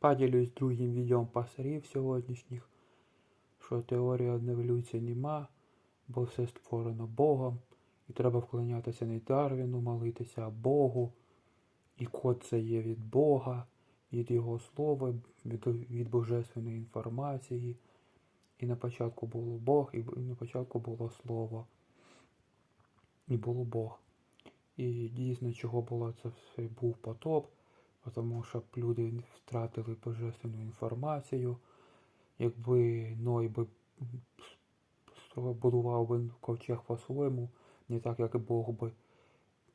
Поділюсь другим відео пасарів сьогоднішніх, що теорії еволюції нема, бо все створено Богом, і треба вклонятися не Дарвіну, молитися Богу. І код це є від Бога, від Його слова, від, від божественної інформації. І на початку було Бог, і на початку було Слово. І було Бог. І дійсно, чого було це все був потоп, тому що б люди втратили божественну інформацію. Якби Ной би будував би ковчег по-своєму, не так, як Бог би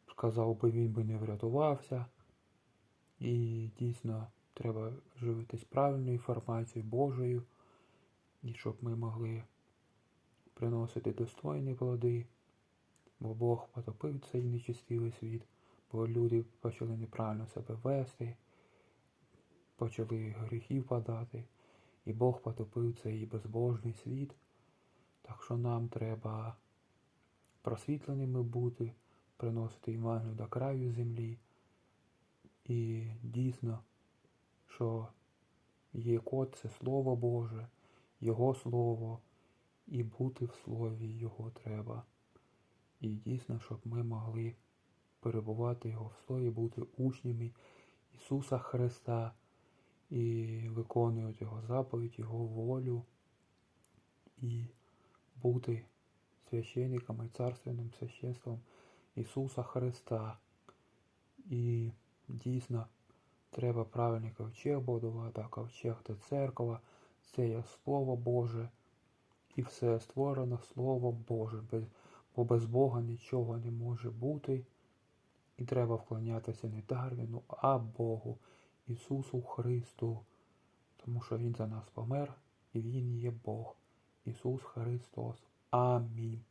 сказав би, він би не врятувався. І дійсно треба живитись правильною інформацією Божою, і щоб ми могли приносити достойні плоди, бо Бог потопив цей нечистивий світ, бо люди почали неправильно себе вести, почали гріхів подати, і Бог потопив цей безбожний світ. Так що нам треба просвітленими бути, приносити Івангелію до краю землі. І дійсно, що є код це Слово Боже, Його Слово, і бути в Слові Його треба. І дійсно, щоб ми могли перебувати Його в Слові, бути учнями Ісуса Христа і виконувати Його заповідь, Його волю, і бути священником і царственним священством Ісуса Христа. І дійсно треба правильний ковчег будувати, а ковчег це церква, це є Слово Боже. І все створено Словом Божим. Бо без Бога нічого не може бути. І треба вклонятися не Дарвіну, а Богу, Ісусу Христу. Тому що Він за нас помер, і Він є Бог, Ісус Христос. Амінь.